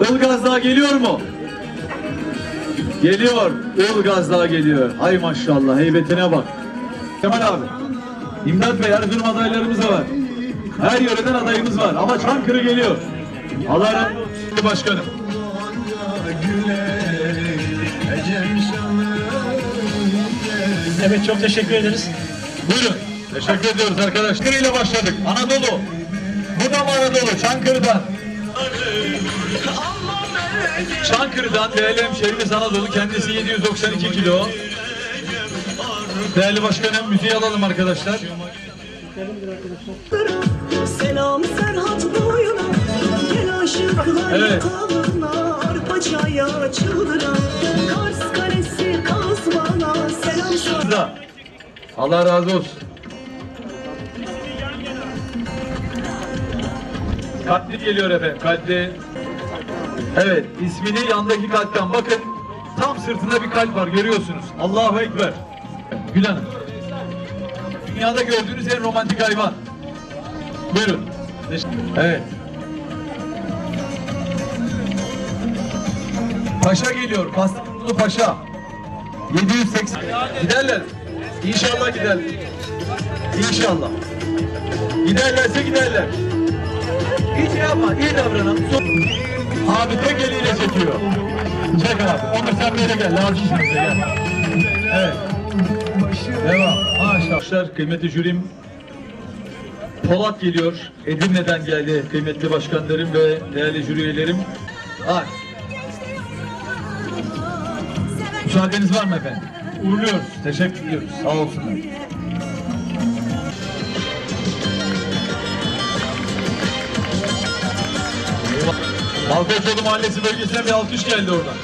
Ilgaz Dağı geliyor mu? Geliyor. Ilgaz Dağı geliyor. Hay maşallah heybetine bak. Kemal abi. İmdat Bey Erzurum adaylarımız da var. Her yöreden adayımız var ama Çankırı geliyor. Allah razı olsun başkanım. Evet çok teşekkür ederiz. Buyurun. Teşekkür ediyoruz arkadaşlar. ile başladık. Anadolu. Bu da mı Anadolu? Çankırı'dan. Çankırı'dan değerli hemşehrimiz Anadolu. Kendisi 792 kilo. Değerli başkanım müziği alalım arkadaşlar. Selam Serhat boyuna Gel aşıklar Evet. yatağına Arpaçaya çıldıra Kars Kalesi kazmana Selam Da. Allah razı olsun. Katli geliyor efendim. Katli. Evet. ismini yandaki kalpten bakın. Tam sırtında bir kalp var görüyorsunuz. Allahu Ekber. Gül Hanım. Dünyada gördüğünüz en romantik hayvan. Buyurun. Evet. Paşa geliyor. Kastamonu Paşa. 780. Giderler. İnşallah giderler. İnşallah. Giderlerse giderler. Hiç şey yapma. iyi davranalım. Abi tek eliyle çekiyor. Çek abi. Onur sen böyle gel. Lazım bize gel. Evet. Devam. Maşallah. Kıymetli jürim. Polat geliyor. Edirne'den geldi kıymetli başkanlarım ve değerli jüri üyelerim. Bak. Müsaadeniz var mı efendim? Uğurluyoruz. Teşekkür ediyoruz. Sağ olsunlar. Malkoçoğlu Mahallesi bölgesine bir alkış geldi oradan.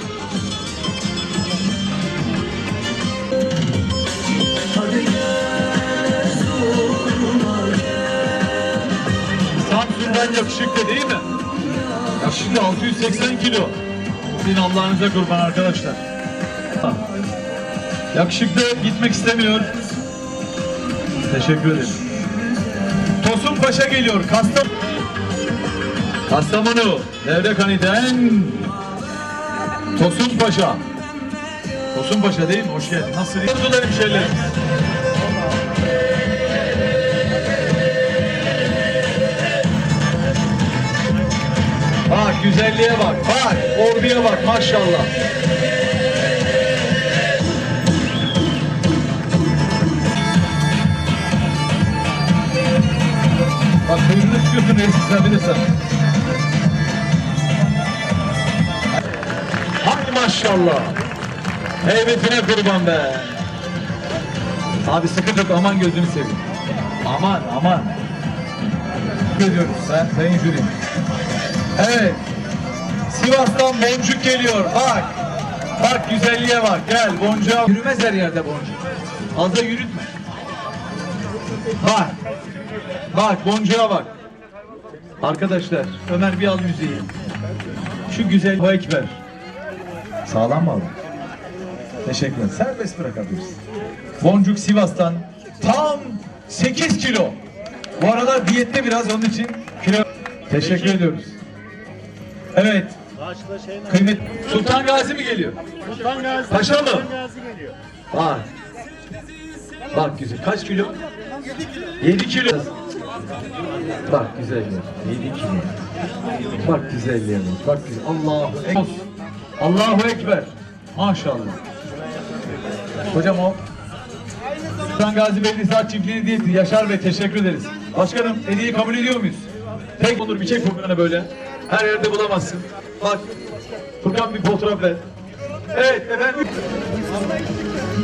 Samsun'dan yakışıklı değil mi? Yakışıklı 680 kilo. Bin Allah'ınıza kurban arkadaşlar. Ha. Yakışıklı gitmek istemiyor. Teşekkür ederim. Tosun Paşa geliyor. Kastam Kastamonu. Devrekani'den Tosun Paşa. Tosun Paşa değil mi? Hoş geldin. Nasıl? Ordular hemşehrilerim. Bak güzelliğe bak. Bak orduya bak maşallah. Bak kuyruğunu tutuyorsun tutabilirsen. Hay maşallah. Heybetine kurban be. Abi sıkı tut aman gözünü seveyim. Aman aman. Görüyoruz sen sayın jüri. Evet. Sivas'tan boncuk geliyor. Bak. Bak güzelliğe bak. Gel boncuğa. Yürümez her yerde boncuk. Fazla yürütme. Bak. Bak boncuğa bak. Arkadaşlar Ömer bir al müziği. Şu güzel ekber. Sağlam mı aldın? Teşekkür ederim. Serbest bırakabilirsin. Boncuk Sivas'tan tam 8 kilo. Bu arada diyette biraz onun için kilo. Teşekkür ediyoruz. Evet. Kıymet Sultan Gazi mi geliyor? Sultan Gazi. Paşa mı? Sultan Gazi geliyor. Bak. Bak güzel. Kaç kilo? 7 kilo. Bak güzelliğe. 7 kilo. Bak güzelliğe bak. Bak güzel. Allahu Ekber. Allahu Ekber. Maşallah. Hocam o Sultan Gazi Belli Saat Çiftliği değil. Yaşar Bey teşekkür ederiz. Başkanım hediyeyi kabul ediyor muyuz? Tek olur bir çek Furkan'a böyle. Her yerde bulamazsın. Bak. Furkan bir fotoğraf ver. Evet efendim.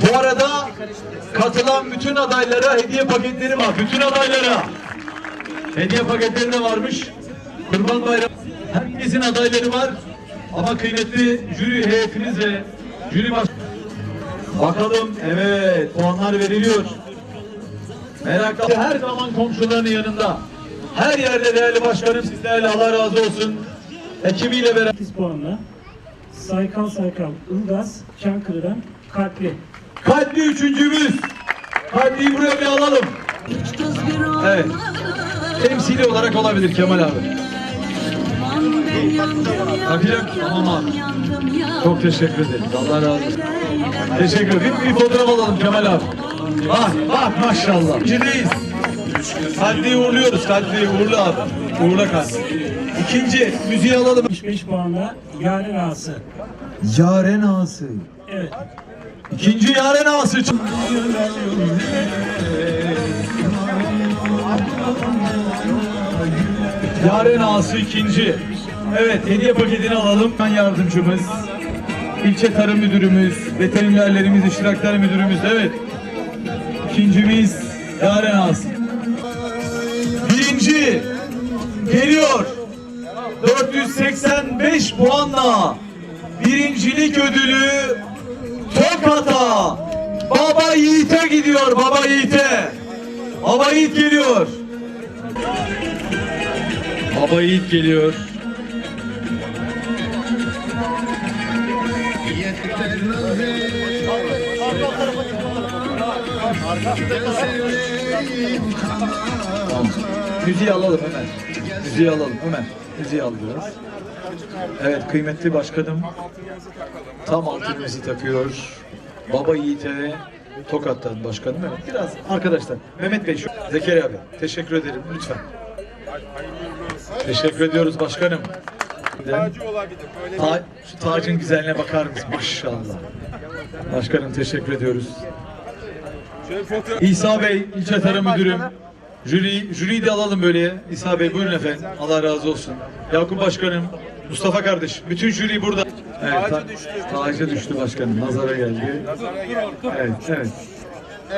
Bu arada katılan bütün adaylara hediye paketleri var. Bütün adaylara. Hediye paketleri de varmış. Kurban Bayramı. Herkesin adayları var. Ama kıymetli jüri heyetimiz ve jüri baş... Bakalım evet puanlar veriliyor. Merakla her zaman komşularının yanında. Her yerde değerli başkanım sizlerle Allah razı olsun. Ekibiyle beraber. 8 puanla. Saykal Saykal Ilgaz Çankırı'dan Kalpli. Kalpli üçüncümüz. Kalpliyi buraya bir alalım. Evet. Temsili olarak olabilir Kemal abi. Takacak tamam abi. Çok teşekkür ederim. Allah razı olsun. Teşekkür ederim. Bir, bir fotoğraf alalım Kemal abi. Bak bak maşallah. İkincideyiz. Kadri'yi uğurluyoruz. Kadri'yi uğurla abi. Uğurla Kadri. İkinci müziği alalım. 65 puanla Yaren Ağası. Yaren ağası. Evet. İkinci yaren ağası. Yaren ağası ikinci. Evet hediye paketini alalım. Ben yardımcımız. İlçe Tarım Müdürümüz, veterinerlerimiz, iştirakler müdürümüz. Evet. İkincimiz Yaren ağası. Birinci geliyor. 485 puanla birincilik ödülü Tokat'a Baba Yiğit'e gidiyor Baba Yiğit'e. Baba Yiğit geliyor. Baba Yiğit geliyor. Müziği alalım Ömer. Müziği alalım Ömer. Müziği al biraz. Evet kıymetli başkanım tam altınımızı takıyor. Baba Yiğit'e Tokat'tan başkanım. Evet biraz arkadaşlar. Mehmet Bey şu Zekeriya abi teşekkür ederim lütfen. Teşekkür ediyoruz başkanım. Tacı olabilir. Böyle Ta şu tacın güzelliğine bakar mısın? Maşallah. Başkanım teşekkür ediyoruz. İsa Bey, ilçe tarım müdürüm. Jüri, jüriyi de alalım böyle. İsa Bey buyurun efendim. Allah razı olsun. Yakup Başkanım, Mustafa kardeş. Bütün jüri burada. Evet, ta- düştü. Tacı düştü başkanım. Nazara geldi. Nazara geldi. Evet, evet.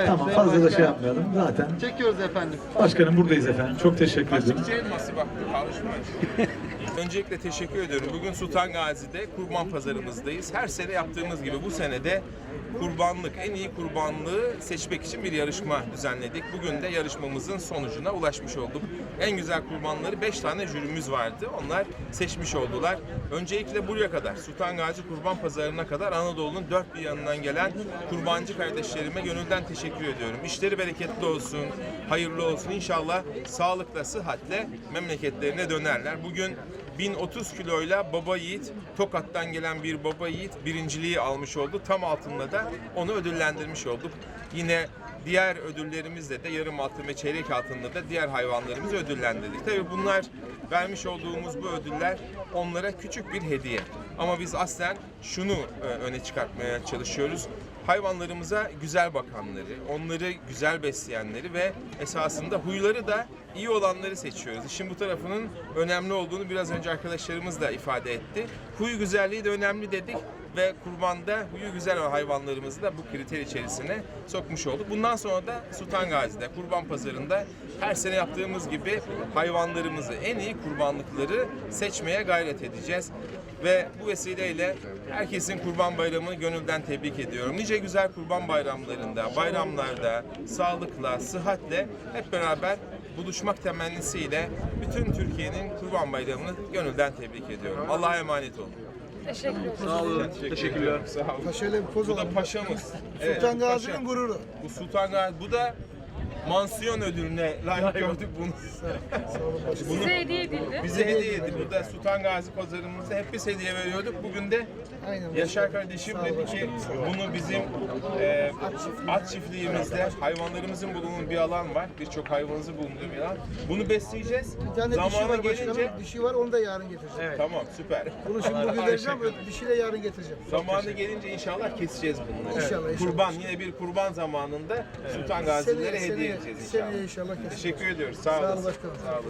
Tamam fazla da şey yapmayalım. Zaten Çekiyoruz efendim. başkanım buradayız efendim. Çok teşekkür ederim. Açıkça elması bak. Öncelikle teşekkür ediyorum. Bugün Sultan Gazi'de kurban pazarımızdayız. Her sene yaptığımız gibi bu sene de kurbanlık, en iyi kurbanlığı seçmek için bir yarışma düzenledik. Bugün de yarışmamızın sonucuna ulaşmış olduk. En güzel kurbanları 5 tane jürimiz vardı. Onlar seçmiş oldular. Öncelikle buraya kadar, Sultan Gazi Kurban Pazarı'na kadar Anadolu'nun dört bir yanından gelen kurbancı kardeşlerime gönülden teşekkür ediyorum. İşleri bereketli olsun, hayırlı olsun. İnşallah sağlıkla, sıhhatle memleketlerine dönerler. Bugün 1030 kiloyla Baba Yiğit, Tokat'tan gelen bir Baba Yiğit birinciliği almış oldu. Tam altında da onu ödüllendirmiş olduk. Yine diğer ödüllerimizle de yarım altın ve çeyrek altında da diğer hayvanlarımızı ödüllendirdik. Tabii bunlar vermiş olduğumuz bu ödüller onlara küçük bir hediye. Ama biz aslen şunu e, öne çıkartmaya çalışıyoruz. Hayvanlarımıza güzel bakanları, onları güzel besleyenleri ve esasında huyları da iyi olanları seçiyoruz. İşin bu tarafının önemli olduğunu biraz önce arkadaşlarımız da ifade etti. Huy güzelliği de önemli dedik ve kurbanda huyu güzel olan hayvanlarımızı da bu kriter içerisine sokmuş olduk. Bundan sonra da Sultan Gazi'de, kurban pazarında her sene yaptığımız gibi hayvanlarımızı, en iyi kurbanlıkları seçmeye gayret edeceğiz. Ve bu vesileyle herkesin kurban bayramını gönülden tebrik ediyorum. Nice güzel kurban bayramlarında, bayramlarda, sağlıkla, sıhhatle hep beraber buluşmak temennisiyle bütün Türkiye'nin kurban bayramını gönülden tebrik ediyorum. Allah'a emanet olun. Sağ olun. Teşekkürler. Sağ olun. Paşayla bir poz Bu da alalım. paşamız. Evet, Sultan. Gazi'nin gururu. Bu Sultan Gazi. Bu da mansiyon ödülüne layık gördük bunu. bunu Size hediye edildi. bize hediye edildi. Bu da Sultan Gazi pazarımızda hep biz hediye veriyorduk. Bugün de Aynen. Yaşar kardeşim dedi ki bunu bizim e, at çiftliğimizde hayvanlarımızın bulunduğu bir alan var. Birçok hayvanımızın bulunduğu bir alan. Bunu besleyeceğiz. Bir tane dişi var gelince. Dişi var onu da yarın getireceğim. Tamam süper. Bunu şimdi bugün vereceğim. Dişiyle yarın getireceğim. Zamanı gelince inşallah keseceğiz bunları. İnşallah, inşallah. Kurban yine bir kurban zamanında Sultan Gazilere hediye seneye- edeceğiz seneye inşallah. inşallah keseceğim. Teşekkür ediyoruz. Sağ Sağ olasın. başkanım. Sağ olun.